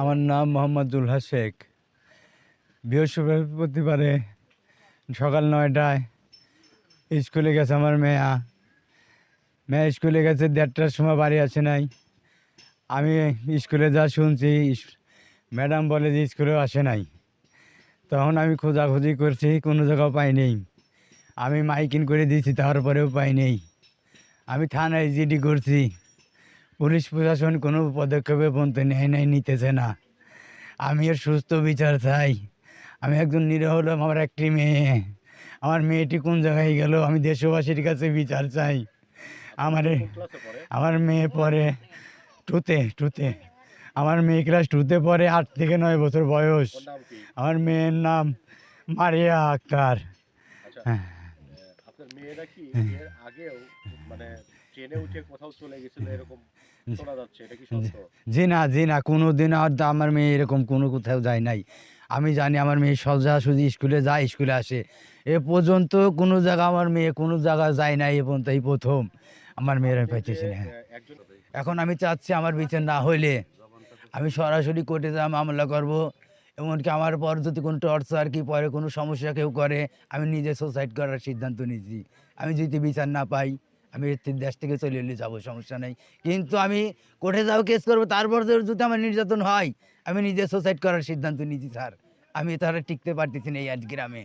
আমার নাম মোহাম্মদ জুলহা শেখ। বৃহস্পতিবারে সকাল নয়টায় স্কুলে গেছে আমার মেয়া। মেয়ে স্কুলে গেছে, দেড়টার সময় বাড়ি আসে নাই। আমি স্কুলে যা শুনছি ম্যাডাম বলে যে স্কুলেও আসে নাই। তখন আমি খোঁজাখুঁজি করছি, কোনো জায়গাও পাই নেই আমি মাইকিং করে দিয়েছি, তারপরেও পাই নেই আমি থানায় জিডি করছি। পুলিশ প্রশাসন কোনো পদক্ষেপে পর্যন্ত নেয় নাই নিতেছে না। আমি এর সুস্থ বিচার চাই। আমি একজন নিরহ হলাম আমার একটি মেয়ে। আমার মেয়েটি কোন জায়গায় গেল? আমি দেশবাসীর কাছে বিচার চাই। আমার আমার মেয়ে পরে টুতে টুতে আমার মেয়ে ক্লাস টুতে পরে আট থেকে নয় বছর বয়স। আমার মেয়ের নাম মারিয়া আক্তার। আচ্ছা। হ্যাঁ। মানে ট্রেনে উঠে কোথাও চলে গেছিল এরকম শোনা যাচ্ছে এটা কি সত্য? জি না জি না কোনো দিন আমার মেয়ে এরকম কোনো কোথাও যায় নাই। আমি জানি আমার মেয়ে সোজাসুজি স্কুলে যায় স্কুলে আসে। এ পর্যন্ত কোনো জায়গা আমার মেয়ে কোনো জায়গা যায় নাই এ পর্যন্ত এই প্রথম আমার মেয়েরা যে, পাইতেছি না এখন আমি চাচ্ছি আমার বিচার না হইলে আমি সরাসরি কোর্টে যা মামলা করব। এমনকি আমার পর যদি কোনো টর্চার কি পরে কোনো সমস্যা কেউ করে আমি নিজে সুসাইড করার সিদ্ধান্ত নিয়েছি। আমি যদি বিচার না পাই আমি দেশ থেকে চলে এলে যাব, সমস্যা নেই। কিন্তু আমি কোর্টে যাও কেস করব, তারপর যদি আমার নির্যাতন হয়, আমি নিজে সুসাইড করার সিদ্ধান্ত নিয়েছি, স্যার। আমি তাহলে টিকতে পারতেছি না এই আজ গ্রামে।